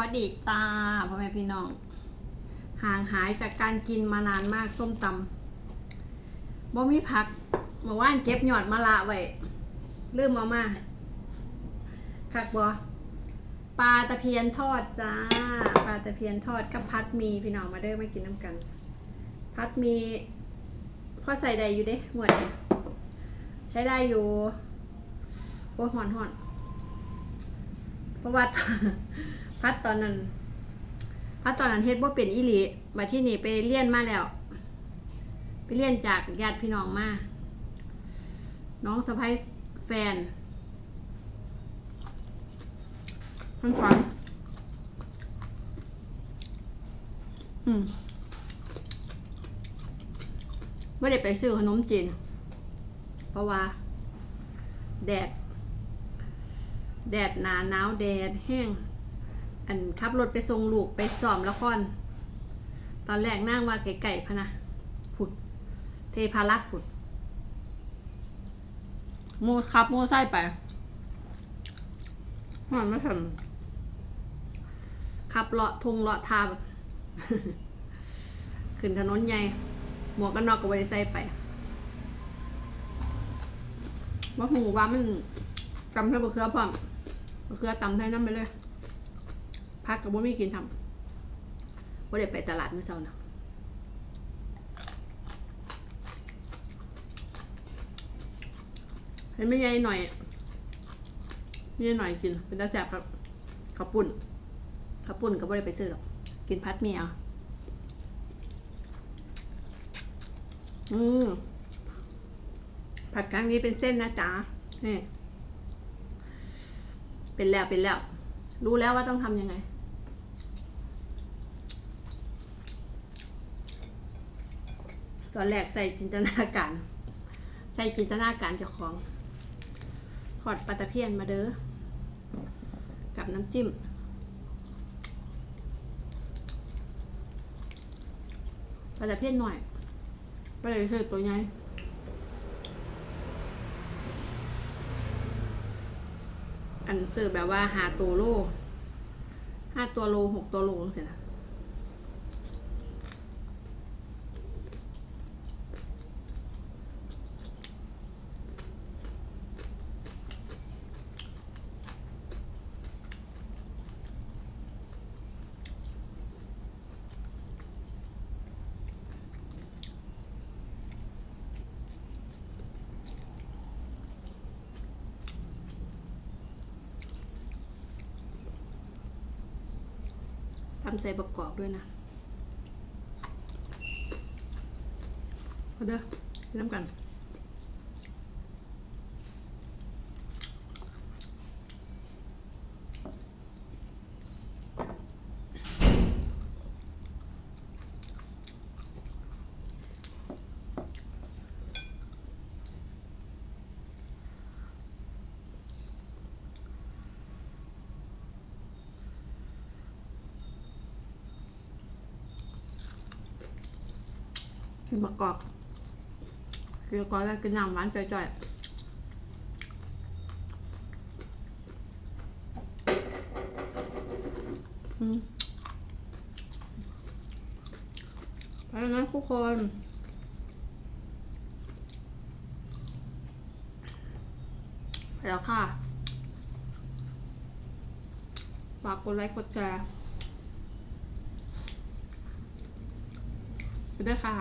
วัสดีจ้าพ่อแม่พี่น้อง ห่างหายจากการกินมานานมากส้มตำบ่มีผักเมื่อวานเก็บหยอดมะละไว้ลืมมามาคักบ่ปลาตะเพียนทอดจ้า ปลาตะเพียนทอดกับพัดมีพี่น้องมาเด้อมากินน้ำกัน พัดมีพ่อใส่ได้อยู่เด้หมวดเนี่ยใช้ได้อยู่โอ้หอนหอนเพราะว่า พัดตอนนั้นพัดตอนนั้นเฮ็ดบ่เป็นอีหลีมาที่นี่ไปเรียนมาแล้ว ไปเรียนจากญาติพี่น้องมา น้องสะพ้ายแฟนท่านสอนอืมไม่ได้ไปซื้อขนมจีน เพราะว่า แดด แดดหนาหนาวแดดแห้ง อันขับรถไปส่งลูกไปซ้อมละคร ตอนแรกนั่งว่าไก่ๆพะนะผุด เทพารักผุดโมขับโมไส้ไปมันไม่ทันขับเลาะทงเลาะทางขึ้นถนนใหญ่หมวกกันน็อกก็ไว้ใส่ไป ว่าหูว่ามันตำใส่บะเขือพร้อมบะเขือตำให้น้ำไปเลย พักกับบ่มีกินทำว่าได้ไปตลาดเมื่อเช้านะให้ไม่ใหญ่หน่อยนี่หน่อยกิน เป็นตาแสบครับข้าวปุ่นข้าวปุ่นก็บ่ได้ไปซื้อหรอก กินพัดเมียอืมผัดครั้งนี้เป็นเส้นนะจ๊ะนี่เป็นแล้วเป็นแล้ว รู้แล้วว่าต้องทำยังไง ตอนแรกใส่จินตนาการ ใส่จินตนาการเจ้าของขอดปลาตะเพียนมาเด้อ กับน้ำจิ้ม ปลาตะเพียนหน่อยไปเลยซื้อตัวใหญ่อันซื้อแบบว่าหาตัวโลห้าตัวโลหกตัวโลจังซี่นะำใส่ประกอบด้วยนะเอาเด้อกินน้ำกัน กินประกอบกินประกอบแล้วกินน้ำหวานจ่อยๆอืมไปแล้วนะทุกคนแล้วค่ะ ฝากกดไลค์กดแชร์ ได้ค่ะ